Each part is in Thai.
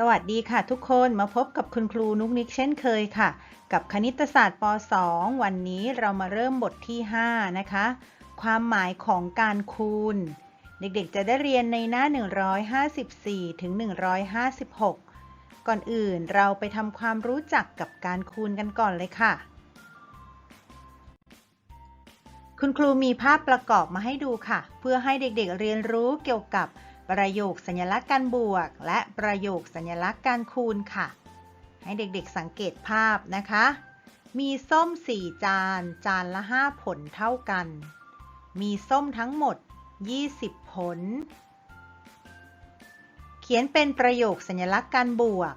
สวัสดีค่ะทุกคนมาพบกับคุณครูนุกนิกเช่นเคยค่ะ กับคณิตศาสตร์ป .2 วันนี้เรามาเริ่มบทที่ 5 นะคะ ความหมายของการคูณ เด็กๆจะได้เรียนในหน้า 154 ถึง 156 ก่อนอื่นเราไปทำความรู้จักกับการคูณกันก่อนเลยค่ะ คุณครูมีภาพประกอบมาให้ดูค่ะ เพื่อให้เด็กๆเรียนรู้เกี่ยวกับ ประโยคสัญลักษณ์การบวก และประโยคสัญลักษณ์การคูณค่ะ ให้เด็กๆสังเกตภาพนะคะ มีส้ม 4 จาน จานละ 5 ผลเท่ากัน มีส้มทั้งหมด 20 ผล เขียนเป็นประโยคสัญลักษณ์การบวก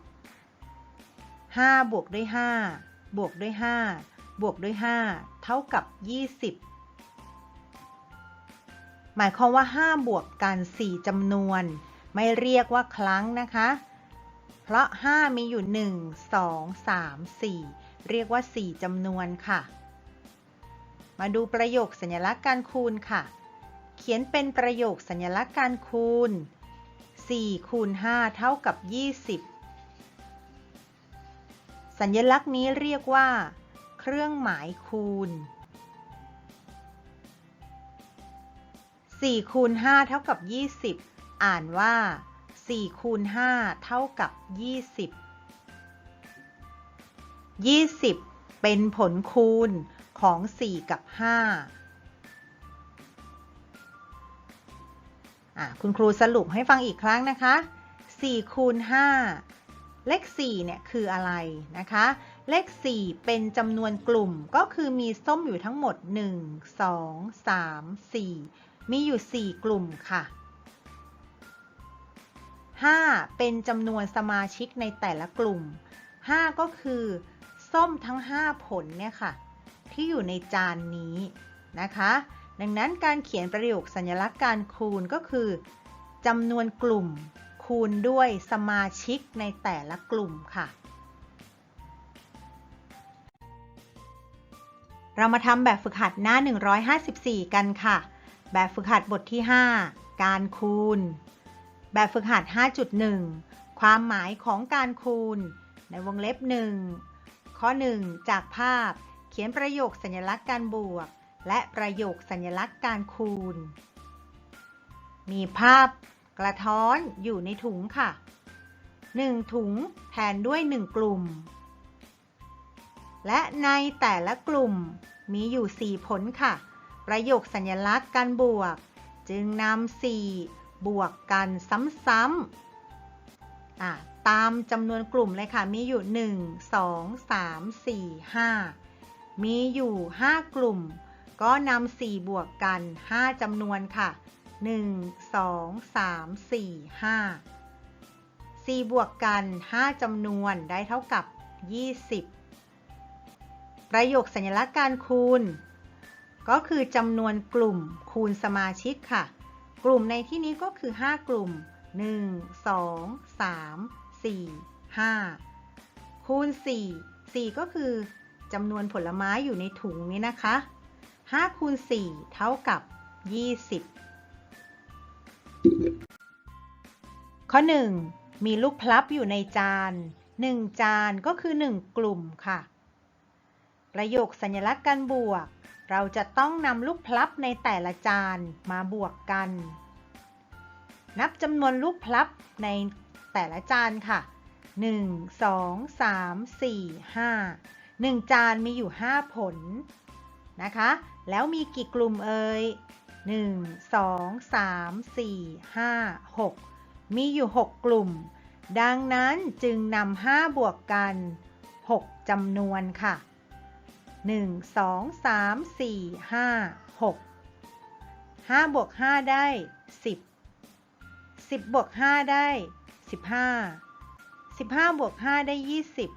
5 บวกด้วย 5 บวกด้วย 5 บวกด้วย 5 เท่ากับ 20 มายความว่า 5 บวกกัน 4จำนวน ไม่เรียกว่าครั้งนะคะ เพราะ 5 มีอยู่ 1 2 3 4 เรียกว่า 4จำนวนค่ะ มาดูประโยคสัญลักษณ์การคูณค่ะ เขียนเป็นประโยคสัญลักษณ์การคูณ 4 คูณ 5 เท่ากับ 20 สัญลักษณ์นี้เรียกว่า เครื่องหมายคูณ 4คูณ5เท่ากับ 20 อ่านว่า4คูณ5เท่ากับ 20 20 เป็นผลคูณของ 4 กับ 5 คุณครูสรุปให้ฟังอีกครั้งนะคะ 4 คูณ 5 เลข 4 เนี่ย คืออะไรนะคะ เลข 4 เป็นจำนวนกลุ่มก็คือมีส้มอยู่ทั้งหมด 1 2 3 4 มีอยู่ 4 กลุ่มค่ะ 5 เป็นจำนวนสมาชิกในแต่ละกลุ่ม 5 ก็คือ ส้มทั้ง 5 ผลเนี่ยค่ะ ที่อยู่ในจานนี้นะคะ ดังนั้นการเขียนประโยคสัญลักษณ์การคูณก็คือจำนวนกลุ่มคูณด้วยสมาชิกในแต่ละกลุ่มค่ะ เรามาทำแบบฝึกหัดหน้า 154 กันค่ะ แบบฝึกหัดบทที่ 5 การคูณ แบบฝึกหัด 5.1 ความหมายของการคูณ ในวงเล็บ 1 ข้อ 1 จากภาพ เขียนประโยคสัญลักษณ์การบวก และประโยคสัญลักษณ์การคูณ มีภาพกระท้อนอยู่ในถุงค่ะ 1 ถุงแทนด้วย 1 กลุ่ม และในแต่ละกลุ่มมีอยู่ 4 ผลค่ะ ประโยคสัญลักษณ์การบวก จึงนำ4บวกกันซ้ำๆตามจำนวนกลุ่มเลยค่ะ มีอยู่ 1 2 3 4 5 มีอยู่ 5 กลุ่ม ก็นำ4บวกกัน 5จำนวนค่ะ 1 2 3 4 5 4 บวกกัน 5จำนวนได้เท่ากับ 20 ประโยคสัญลักษณ์การคูณ ก็คือจำนวนกลุ่มคูณสมาชิกค่ะ กลุ่มในที่นี้ก็คือ 5 กลุ่ม 1 2 3 4 5 คูณ 4 4 ก็คือจำนวนผลไม้อยู่ในถุงนี้นะคะ 5 คูณ 4 เท่ากับ 20 ข้อ 1 มีลูกพลับอยู่ในจาน 1 จานก็คือ 1 กลุ่มค่ะ ประโยคสัญลักษณ์การบวก เราจะต้องนำลูกพลับในแต่ละจานมาบวกกัน นับจำนวนลูกพลับในแต่ละจานค่ะ 1 2 3 4 5 1 จานมีอยู่ 5 ผลนะคะ แล้วมีกี่กลุ่มเอ่ย 1 2 3 4 5 6 มีอยู่ 6 กลุ่ม ดังนั้นจึงนำ5บวกกัน 6จำนวนค่ะ 1 2 3 4 5 6 5บวก5ได้ 10 10บวก5ได้ 15 15บวก5ได้ 20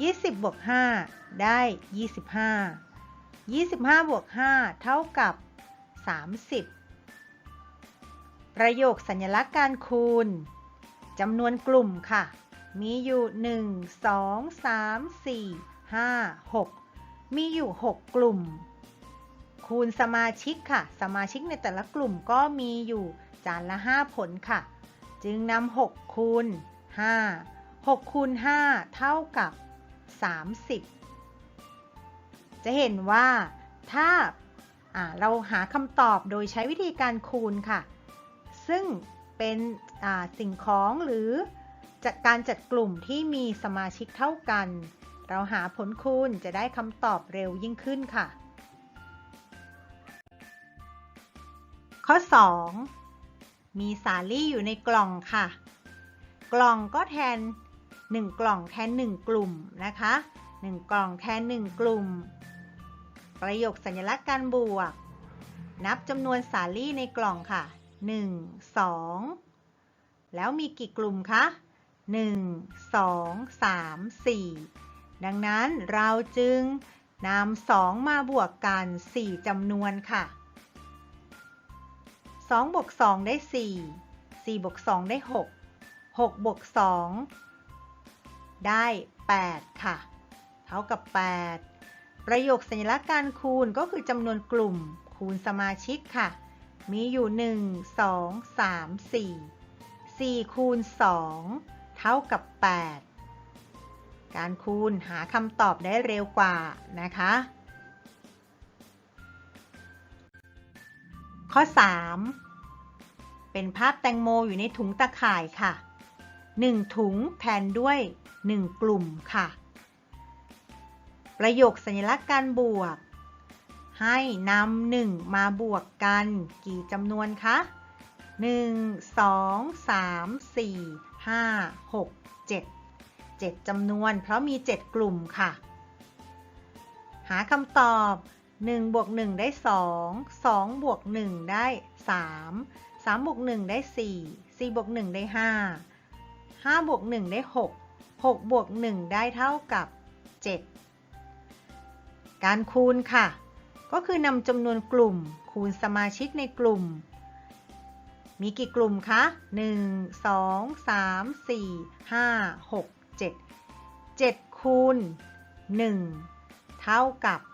20บวก5ได้ 25 25บวก5เท่ากับ 30 ประโยคสัญลักษณ์การคูณจำนวนกลุ่มค่ะ มีอยู่ 1 2 3 4 5 6 มีอยู่ 6 กลุ่ม คูณสมาชิกค่ะ สมาชิกในแต่ละกลุ่มก็มีอยู่จานละ 5 ผลค่ะ จึงนำ6คูณ5 6คูณ5เท่ากับ 30 จะเห็นว่าถ้าาเราหาคำตอบโดยใช้วิธีการคูณค่ะ ซึ่งเป็นสิ่งของหรือจัดการจัดกลุ่มที่มีสมาชิกเท่ากัน เราหาผลคูณจะได้คำตอบเร็วยิ่งขึ้นค่ะ ข้อ 2 มีสาลี่อยู่ในกล่องค่ะ กล่องก็แทน 1 กล่องแทน 1 กลุ่มนะคะ 1 กล่องแทน 1 กลุ่ม ประโยคสัญลักษณ์การบวก นับจำนวนสาลี่ในกล่องค่ะ 1 2 แล้วมีกี่กลุ่มคะ 1 2 3 4 ดังนั้นเราจึงนำ2มาบวกกัน 4จำนวนค่ะ 2 บวก 2 ได้ 4 4 บวก 2 ได้ 6 6 บวก 2 ได้ 8 ค่ะ เท่ากับ 8 ประโยคสัญลักษณ์การคูณก็คือจำนวนกลุ่มคูณสมาชิกค่ะ มีอยู่ 1 2 3 4 4 คูณ 2 เท่ากับ 8 การคูณหาคำตอบได้เร็วกว่านะคะ ข้อ 3 เป็นภาพแตงโมอยู่ในถุงตะข่ายค่ะ 1 ถุงแทนด้วย 1 กลุ่มค่ะ ประโยคสัญลักษณ์การบวก ให้นำหนึ่งมาบวกกัน กี่จำนวนคะ 1 2 3 4 5 6 7 7จำนวน เพราะมี 7 กลุ่มค่ะ หาคำตอบ 1 บวก 1 ได้ 2 2 บวก 1 ได้ 3 3 บวก 1 ได้ 4 4 บวก 1 ได้ 5 5 บวก 1 ได้ 6 6 บวก 1 ได้เท่ากับ 7 การคูณค่ะ ก็คือนำจำนวนกลุ่ม คูณสมาชิกในกลุ่มมีกี่กลุ่มคะ 1 2 3 4 5 6 7 7คูณ1 เท่ากับ 7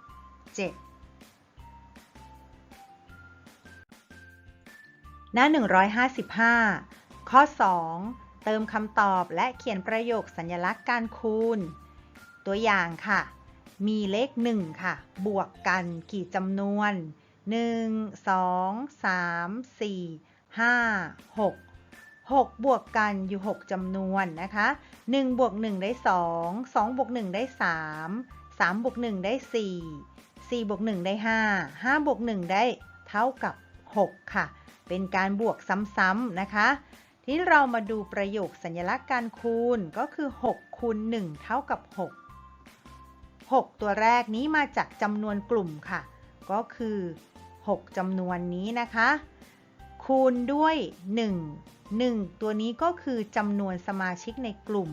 หน้า 155 ข้อ 2 เติมคำตอบและเขียนประโยคสัญลักษณ์การคูณ ตัวอย่างค่ะ มีเลข 1 ค่ะ บวกกันกี่จำนวน 1 2 3 4 5 6 6 บวกกันอยู่ 6จำนวนนะคะ1บวก1ได้ 2 2บวก1ได้ 3 3บวก1ได้ 4 4บวก1ได้ 5 5บวก1ได้เท่ากับ 6 ค่ะ เป็นการบวกซ้ำๆนะคะ ที่เรามาดูประโยคสัญลักษณ์การคูณก็คือ 6 คูณ 1 เท่ากับ 6 6 ตัวแรกนี้มาจากจำนวนกลุ่มค่ะ ก็คือ 6จำนวนนี้นะคะ คูณด้วย 1 1 ตัวนี้ก็คือจำนวนสมาชิกในกลุ่ม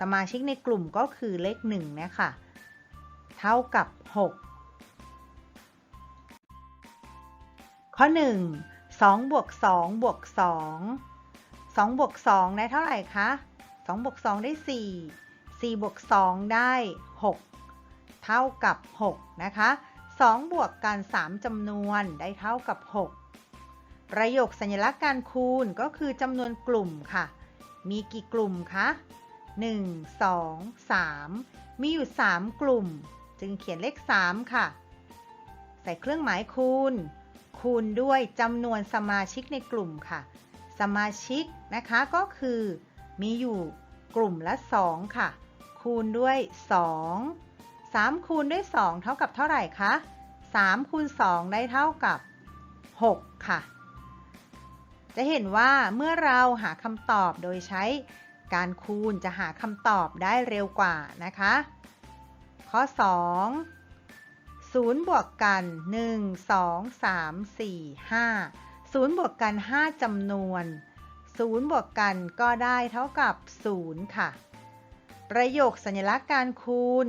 สมาชิกในกลุ่มก็คือเลข1นะคะเท่ากับ 6 ข้อ 1 2บวก2บวก2 2บวก2ได้เท่าไหร่คะ2บวก2ได้ 4 4บวก2ได้ 6 เท่ากับ 6 นะคะ 2 บวกกัน 3จำนวนได้เท่ากับ 6 ประโยคสัญลักษณ์การคูณก็คือจำนวนกลุ่มค่ะ มีกี่กลุ่มคะ1 2 3 มีอยู่ 3 กลุ่ม จึงเขียนเลข 3 ค่ะ ใส่เครื่องหมายคูณ คูณด้วยจำนวนสมาชิกในกลุ่มค่ะ สมาชิกนะคะก็คือมีอยู่กลุ่มละ 2 ค่ะ คูณด้วย 2 3 คูณด้วย 2 เท่ากับเท่าไหร่คะ3คูณ2ได้เท่ากับ 6 ค่ะ จะเห็นว่าเมื่อเราหาคำตอบโดยใช้การคูณจะหาคำตอบได้เร็วกว่านะคะ ข้อ 2 0 บวกกัน 1 2 3 4 5 0 บวกกัน 5จำนวน 0 บวกกันก็ได้เท่ากับ 0 ค่ะ ประโยคสัญลักษณ์การคูณ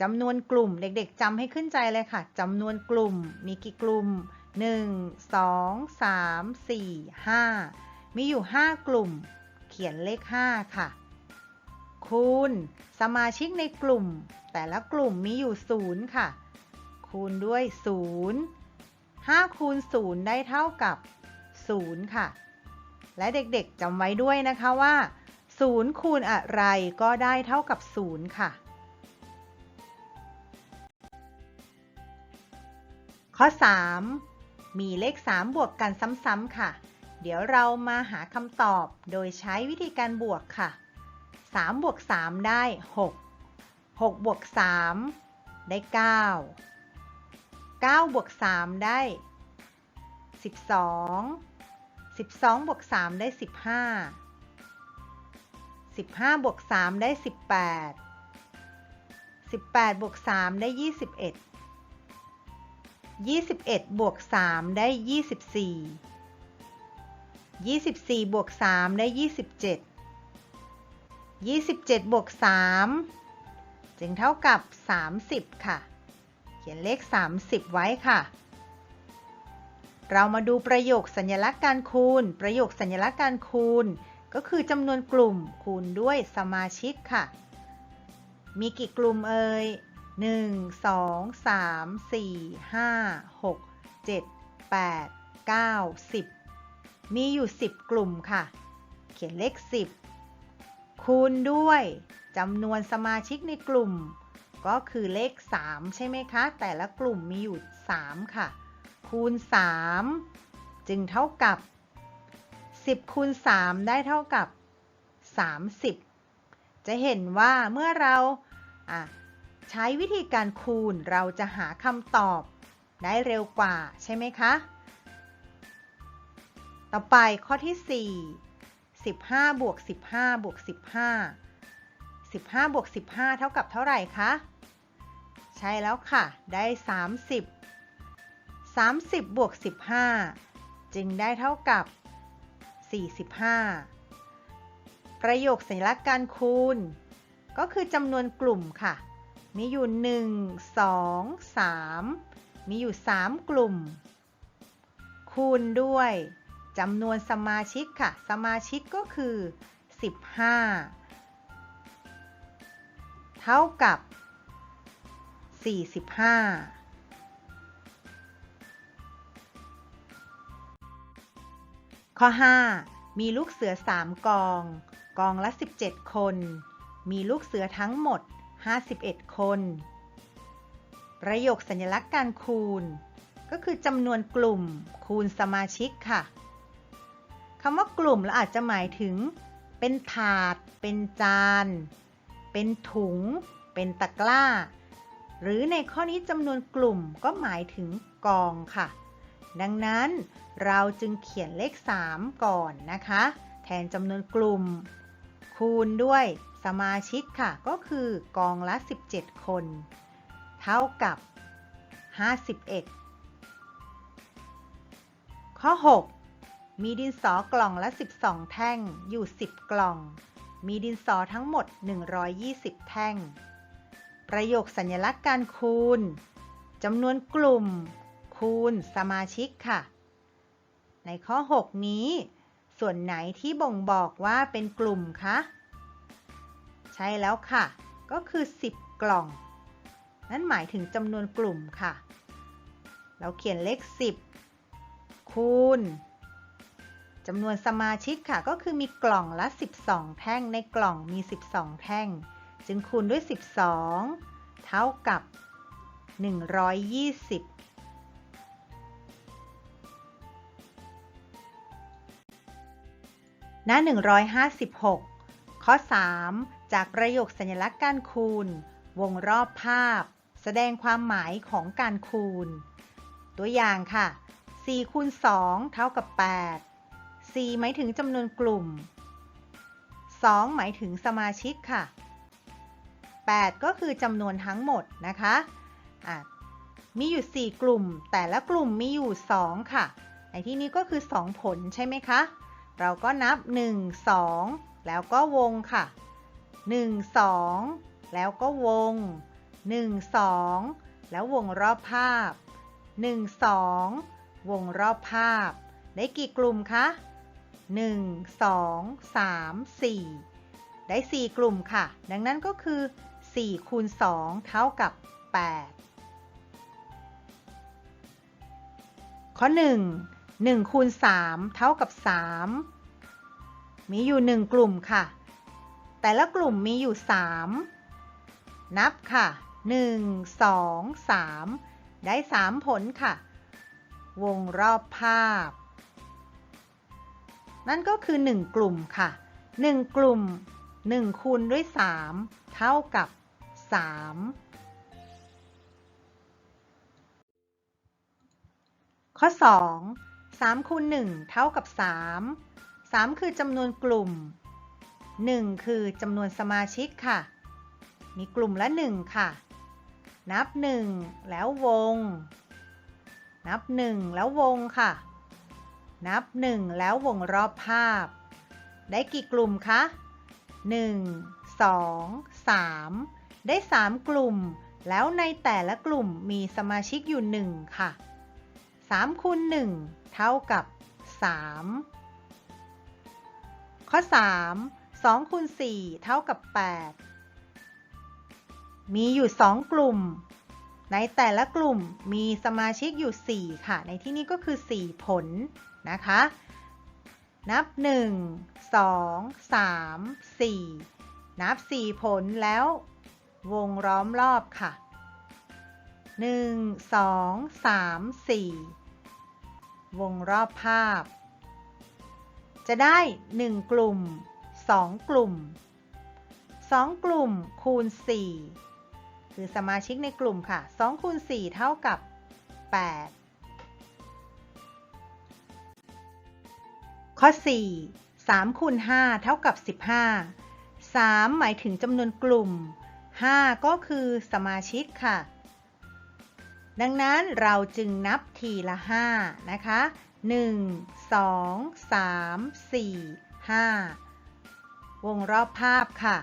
จำนวนกลุ่มเด็กๆจำให้ขึ้นใจเลยค่ะจำนวนกลุ่มมีกี่กลุ่ม 1 2 3 4 5 มีอยู่ 5 กลุ่ม เขียนเลข 5 ค่ะ คูณ สมาชิกในกลุ่ม แต่ละกลุ่มมีอยู่ 0 ค่ะ คูณด้วย 0 5 คูณ 0 ได้เท่ากับ 0 ค่ะ และเด็กๆจำไว้ด้วยนะคะว่า 0 คูณอะไรก็ได้เท่ากับ 0 ค่ะข้อ 3 มีเลข 3 บวกกันซ้ำๆค่ะ เดี๋ยวเรามาหาคำตอบโดยใช้วิธีการบวกค่ะ 3 บวก 3 ได้ 6 6 บวก 3 ได้ 9 9 บวก 3 ได้ 12 12 บวก 3 ได้ 15 15 บวก 3 ได้ 18 18 บวก 3 ได้ 21 21 บวก 3 ได้ 24 24 บวก 3 ได้ 27 27 บวก 3 จึงเท่ากับ 30 ค่ะ เขียนเลข 30 ไว้ค่ะ เรามาดูประโยคสัญลักษณ์การคูณ ประโยคสัญลักษณ์การคูณ ก็คือจำนวนกลุ่มคูณด้วยสมาชิกค่ะ มีกี่กลุ่มเอ่ย 1 2 3 4 5 6 7 8 9 10มีอยู่ 10 กลุ่มค่ะ เขียนเลข 10 คูณด้วยจำนวนสมาชิกในกลุ่ม ก็คือเลข 3 ใช่ไหมคะ แต่ละกลุ่มมีอยู่ 3 ค่ะ คูณ 3 จึงเท่ากับ 10 คูณ 3 ได้เท่ากับ 30 จะเห็นว่าเมื่อเราอะ ใช้วิธีการคูณเราจะหาคำตอบ ได้เร็วกว่าใช่ไหมคะ ต่อไปข้อที่ 4 15บวก15บวก15 15บวก15 เท่ากับเท่าไหร่คะ ใช่แล้วค่ะ ได้ 30 30บวก15 จึงได้เท่ากับ 45 ประโยคสัญลักษณ์การคูณ ก็คือจำนวนกลุ่มค่ะ มีอยู่ 1 2 3 มีอยู่ 3 กลุ่ม คูณด้วยจำนวนสมาชิกค่ะ สมาชิกก็คือ 15 เท่ากับ 45ข้อ 5 มีลูกเสือ 3 กอง กองละ 17 คน มีลูกเสือทั้งหมด 51 คน ประโยคสัญลักษณ์การคูณ ก็คือจำนวนกลุ่มคูณสมาชิกค่ะคำว่ากลุ่มเราอาจจะหมายถึง เป็นถาด เป็นจาน เป็นถุง เป็นตะกร้า หรือในข้อนี้จำนวนกลุ่มก็หมายถึงกองค่ะ ดังนั้นเราจึงเขียนเลข 3 ก่อนนะคะ แทนจำนวนกลุ่ม คูณด้วยสมาชิกค่ะ ก็คือกองละ 17 คน เท่ากับ 51 ข้อ 6 มีดินสอกล่องละ 12 แท่งอยู่ 10 กล่อง มีดินสอทั้งหมด 120 แท่ง ประโยคสัญลักษณ์การคูณจำนวนกลุ่ม คูณสมาชิกค่ะ ในข้อ 6 นี้ ส่วนไหนที่บ่งบอกว่าเป็นกลุ่มคะ ใช่แล้วค่ะ ก็คือ 10 กล่อง นั่นหมายถึงจำนวนกลุ่มค่ะ เราเขียนเลข 10 คูณจำนวนสมาชิกค่ะ ก็คือมีกล่องละ 12 แท่ง ในกล่องมี 12 แท่ง จึงคูณด้วย 12 เท่ากับ 120 หน้า 156 ข้อ 3 จากประโยคสัญลักษณ์การคูณ วงรอบภาพ แสดงความหมายของการคูณ ตัวอย่างค่ะ4คูณ2เท่ากับ 8 4 หมายถึงจำนวนกลุ่ม 2 หมายถึงสมาชิกค่ะ 8 ก็คือจำนวนทั้งหมดนะคะะมีอยู่ 4 กลุ่ม แต่ละกลุ่มมีอยู่ 2 ค่ะในที่นี้ก็คือ 2 ผลใช่ไหมคะ เราก็นับ 1 2 แล้วก็วงค่ะ 1 2 แล้วก็วง 1 2 แล้ววงรอบภาพ 1 2 วงรอบภาพ ได้กี่กลุ่มคะ1 2 3 4 ได้ 4 กลุ่มค่ะ ดังนั้นก็คือ 4 คูณ 2 เท่ากับ 8 ข้อ 1 1คูณ3เท่ากับ 3 มีอยู่ 1 กลุ่มค่ะ แต่ละกลุ่มมีอยู่ 3 นับค่ะ 1 2 3 ได้ 3 ผลค่ะ วงรอบภาพ นั่นก็คือ 1 กลุ่มค่ะ 1 กลุ่ม 1คูณด้วย 3 เท่ากับ 3ข้อ 2 3คูณ1เท่ากับ 3 3 คือจำนวนกลุ่ม 1 คือจำนวนสมาชิกค่ะ มีกลุ่มละ 1 ค่ะ นับ 1 แล้ววง นับ 1 แล้ววงค่ะ นับ 1 แล้ววงรอบภาพ ได้กี่กลุ่มคะ 1 2 3 ได้ 3 กลุ่ม แล้วในแต่ละกลุ่มมีสมาชิกอยู่ 1 ค่ะ3คูณ1 เท่ากับ 3 ข้อ 3 2คูณ4เท่ากับ 8 มีอยู่ 2 กลุ่ม ในแต่ละกลุ่มมีสมาชิกอยู่ 4 ค่ะ ในที่นี้ก็คือ 4 ผลนะคะ นับ 1 2 3 4 นับ 4 ผลแล้ววงล้อมรอบค่ะ 1 2 3 4 วงรอบภาพ จะได้ 1 กลุ่ม 2 กลุ่ม 2 กลุ่มคูณ 4 คือสมาชิกในกลุ่มค่ะ2คูณ 4 เท่ากับ 8 ข้อ 4 3คูณ5เท่ากับ 15 3 หมายถึงจำนวนกลุ่ม 5 ก็คือสมาชิกค่ะ ดังนั้นเราจึงนับทีละ 5 นะคะ 1 2 3 4 5 วงรอบภาพค่ะ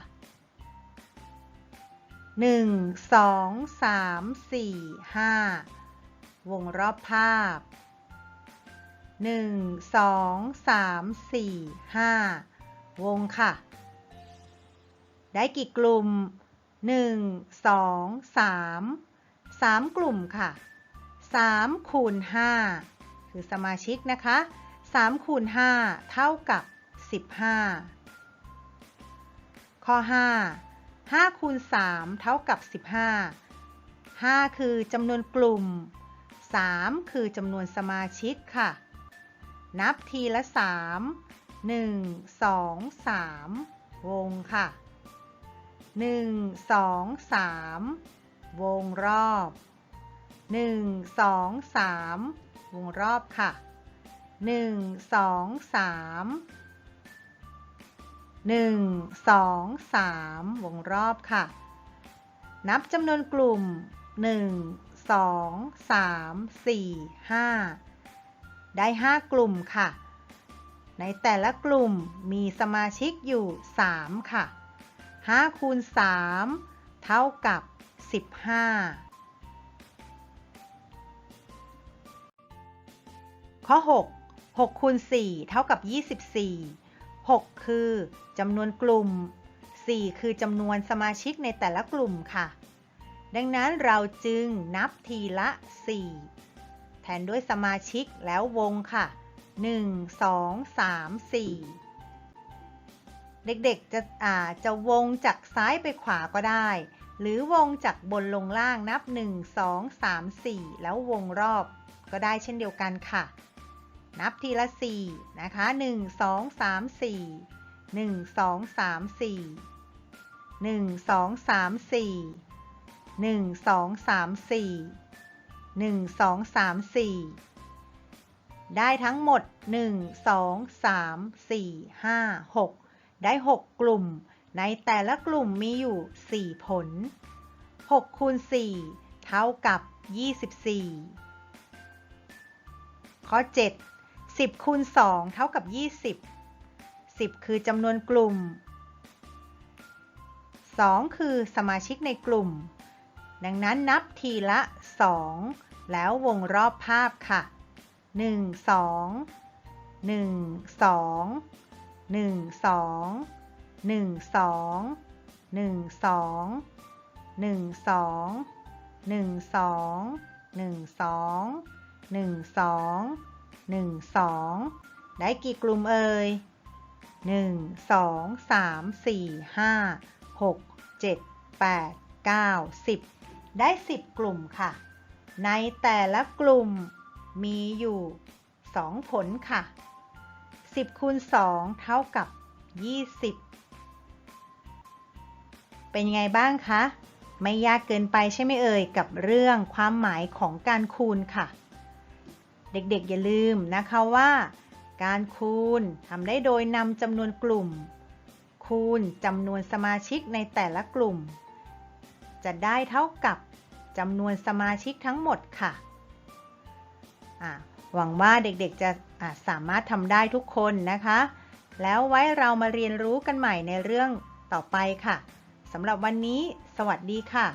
1 2 3 4 5 วงรอบภาพ 1 2 3 4 5 วงค่ะ ได้กี่กลุ่ม 1 2 3 3 กลุ่มค่ะ3คูณ5คือสมาชิกนะคะ3คูณ5เท่ากับ 15 ข้อ 5 5คูณ3เท่ากับ 15 5 คือจำนวนกลุ่ม 3 คือจำนวนสมาชิกค่ะ นับทีละ 3 1 2 3 วงค่ะ 1 2 3 วงรอบ 1 2 3 วงรอบค่ะ 1 2 3 1 2 3 วงรอบค่ะ นับจำนวนกลุ่ม 1 2 3 4 5 ได้ 5 กลุ่มค่ะ ในแต่ละกลุ่มมีสมาชิกอยู่ 3 ค่ะ5คูณ3 เท่ากับ 15 ข้อ 6 6คูณ4เท่ากับ 24 6 คือจำนวนกลุ่ม 4 คือจำนวนสมาชิกในแต่ละกลุ่มค่ะ ดังนั้นเราจึงนับทีละ 4 แทนด้วยสมาชิกแล้ววงค่ะ 1 2 3 4 เด็กๆจะอาจะวงจากซ้ายไปขวาก็ได้ หรือวงจากบนลงล่างนับ 1 2 3 4 แล้ววงรอบก็ได้เช่นเดียวกันค่ะ นับทีละ 4 นะคะ 1 2 3 4 1 2 3 4 1 2 3 4 1 2 3 4 1 2 3 4 ได้ทั้งหมด 1 2 3 4 5 6 ได้ 6 กลุ่ม ในแต่ละกลุ่มมีอยู่ 4 ผล 6คูณ4เท่ากับ 24 ข้อ 7 10คูณ2เท่ากับ 20 10 คือจำนวนกลุ่ม 2 คือสมาชิกในกลุ่ม ดังนั้นนับทีละ 2 แล้ววงรอบภาพค่ะ 1 2 1 2 1 2หนึ่งสองหนึ่งสองหนึ่งสองหนึ่งสองหนึ่งสองหนึ่งสองหนึ่งสองได้กี่กลุ่มเอ่ย1 2 3 4 5 6 7 8 9 10ได้10กลุ่มค่ะ ในแต่ละกลุ่มมีอยู่2ผลค่ะ 10คูณ2เท่ากับ 20 เป็นยังไงบ้างคะ ไม่ยากเกินไปใช่ไหมเอ่ย กับเรื่องความหมายของการคูณค่ะ เด็กๆอย่าลืมนะคะว่า การคูณทำได้โดยนำจำนวนกลุ่ม คูณจำนวนสมาชิกในแต่ละกลุ่ม จะได้เท่ากับจำนวนสมาชิกทั้งหมดค่ะะหวังว่าเด็กๆจะ สามารถทำได้ทุกคนนะคะ แล้วไว้เรามาเรียนรู้กันใหม่ในเรื่องต่อไปค่ะสำหรับวันนี้ สวัสดีค่ะ